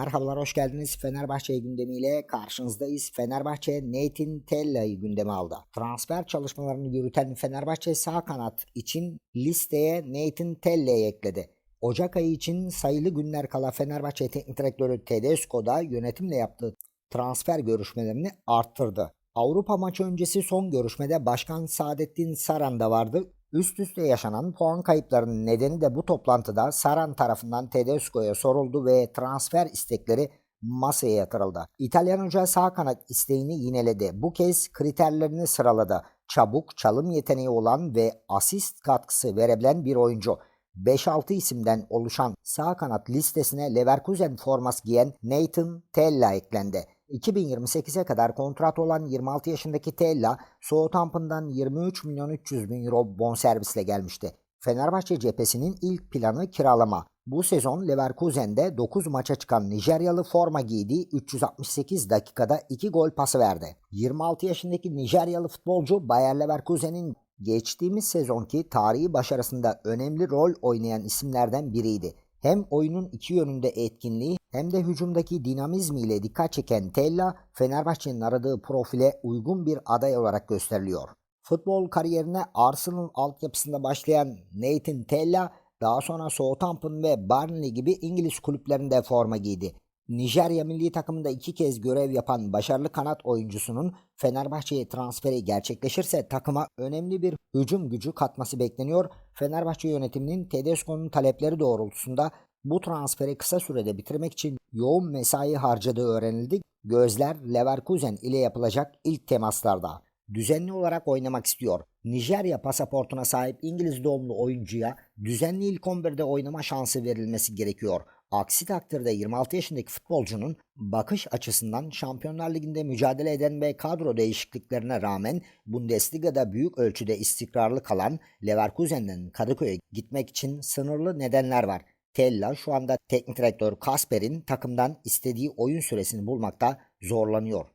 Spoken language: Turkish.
Merhabalar, hoş geldiniz. Fenerbahçe gündemiyle karşınızdayız. Fenerbahçe Nathan Tella'yı gündeme aldı. Transfer çalışmalarını yürüten Fenerbahçe sağ kanat için listeye Nathan Tella'yı ekledi. Ocak ayı için sayılı günler kala Fenerbahçe Teknik Direktörü Tedesco da yönetimle yaptığı transfer görüşmelerini arttırdı. Avrupa maçı öncesi son görüşmede Başkan Saadettin Saran da vardı. Üst üste yaşanan puan kayıplarının nedeni de bu toplantıda Saran tarafından Tedesco'ya soruldu ve transfer istekleri masaya yatırıldı. İtalyan hoca sağ kanat isteğini yineledi. Bu kez kriterlerini sıraladı. Çabuk, çalım yeteneği olan ve asist katkısı verebilen bir oyuncu. 5-6 isimden oluşan sağ kanat listesine Leverkusen forması giyen Nathan Tella eklendi. 2028'e kadar kontrat olan 26 yaşındaki Tella, Southampton'dan 23 milyon 300 bin euro bonservisle gelmişti. Fenerbahçe cephesinin ilk planı kiralama. Bu sezon Leverkusen'de 9 maça çıkan Nijeryalı forma giydi, 368 dakikada 2 gol pası verdi. 26 yaşındaki Nijeryalı futbolcu Bayer Leverkusen'in geçtiğimiz sezonki tarihi başarısında önemli rol oynayan isimlerden biriydi. Hem oyunun iki yönünde etkinliği hem de hücumdaki dinamizmiyle dikkat çeken Tella, Fenerbahçe'nin aradığı profile uygun bir aday olarak gösteriliyor. Futbol kariyerine Arsenal altyapısında başlayan Nathan Tella, daha sonra Southampton ve Burnley gibi İngiliz kulüplerinde forma giydi. Nijerya milli takımında iki kez görev yapan başarılı kanat oyuncusunun Fenerbahçe'ye transferi gerçekleşirse takıma önemli bir hücum gücü katması bekleniyor. Fenerbahçe yönetiminin Tedesco'nun talepleri doğrultusunda bu transferi kısa sürede bitirmek için yoğun mesai harcadığı öğrenildi. Gözler Leverkusen ile yapılacak ilk temaslarda. Düzenli olarak oynamak istiyor. Nijerya pasaportuna sahip İngiliz doğumlu oyuncuya düzenli ilk 11'de oynama şansı verilmesi gerekiyor. Aksi takdirde 26 yaşındaki futbolcunun bakış açısından Şampiyonlar Ligi'nde mücadele eden ve kadro değişikliklerine rağmen Bundesliga'da büyük ölçüde istikrarlı kalan Leverkusen'den Kadıköy'e gitmek için sınırlı nedenler var. Tella şu anda teknik direktör Kasper'in takımdan istediği oyun süresini bulmakta zorlanıyor.